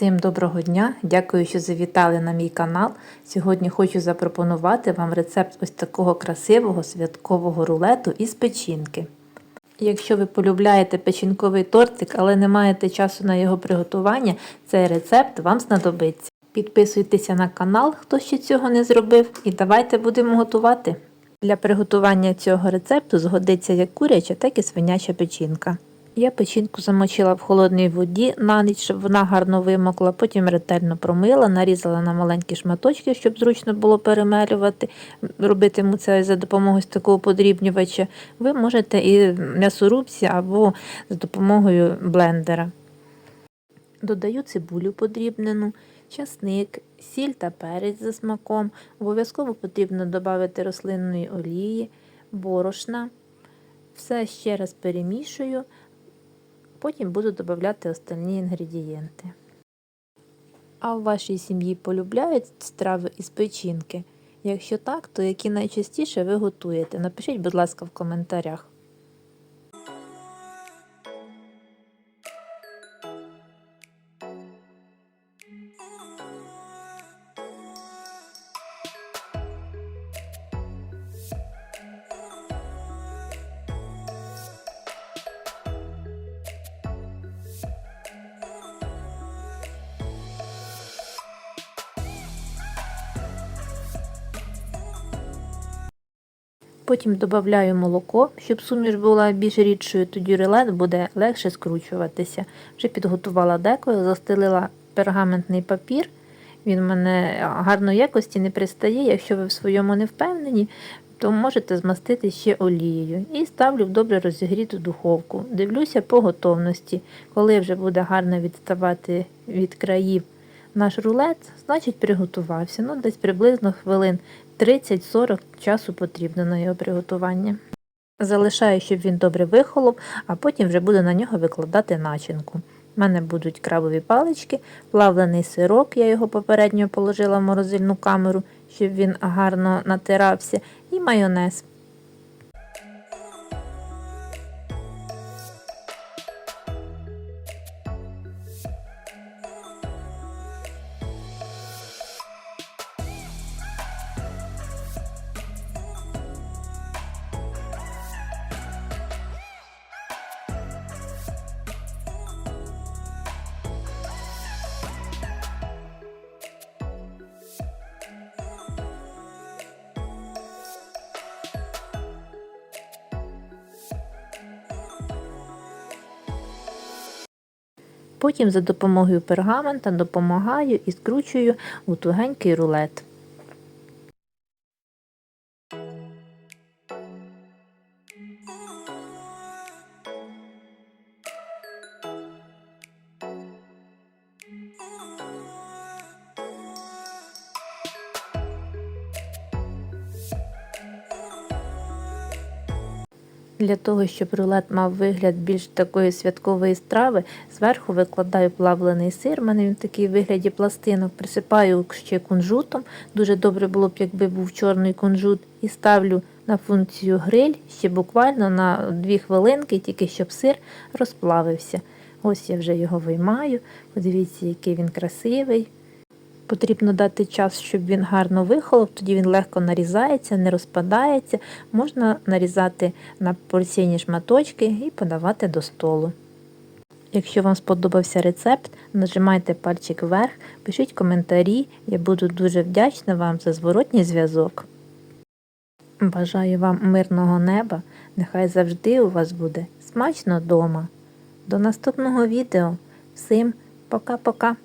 Всім доброго дня! Дякую, що завітали на мій канал. Сьогодні хочу запропонувати вам рецепт ось такого красивого святкового рулету із печінки. Якщо ви полюбляєте печінковий тортик, але не маєте часу на його приготування, цей рецепт вам знадобиться. Підписуйтеся на канал, хто ще цього не зробив, і давайте будемо готувати. Для приготування цього рецепту згодиться як куряча, так і свиняча печінка. Я печінку замочила в холодній воді на ніч, щоб вона гарно вимокла, потім ретельно промила, нарізала на маленькі шматочки, щоб зручно було перемелювати. Робитиму це за допомогою такого подрібнювача. Ви можете і м'ясорубці або за допомогою блендера. Додаю цибулю подрібнену, часник, сіль та перець за смаком. Обов'язково потрібно додати рослинної олії, борошна. Все ще раз перемішую. Потім буду додавати остальні інгредієнти. А в вашій сім'ї полюбляють страви із печінки? Якщо так, то які найчастіше ви готуєте? Напишіть, будь ласка, в коментарях. Потім додаю молоко, щоб суміш була більш рідшою, тоді рулет буде легше скручуватися. Вже підготувала деко, застелила пергаментний папір. Він в мене гарної якості не пристає. Якщо ви в своєму не впевнені, то можете змастити ще олією. І ставлю в добре розігріту духовку. Дивлюся по готовності. Коли вже буде гарно відставати від країв наш рулет, значить приготувався. Ну, Десь приблизно хвилин 30-40 часу потрібно на його приготування. Залишаю, щоб він добре вихолов, а потім вже буду на нього викладати начинку. У мене будуть крабові палички, плавлений сирок, я його попередньо положила в морозильну камеру, щоб він гарно натирався, і майонез. Потім за допомогою пергамента допомагаю і скручую у тугенький рулет. Для того, щоб рулет мав вигляд більш такої святкової страви, зверху викладаю плавлений сир, у мене він такий в вигляді пластинок, присипаю ще кунжутом. Дуже добре було б, якби був чорний кунжут, і ставлю на функцію гриль ще буквально на 2 хвилинки, тільки щоб сир розплавився. Ось я вже його виймаю. Подивіться, який він красивий. Потрібно дати час, щоб він гарно вихолов, тоді він легко нарізається, не розпадається. Можна нарізати на порційні шматочки і подавати до столу. Якщо вам сподобався рецепт, нажимайте пальчик вверх, пишіть коментарі, я буду дуже вдячна вам за зворотній зв'язок. Бажаю вам мирного неба, нехай завжди у вас буде смачно вдома. До наступного відео. Всім пока-пока!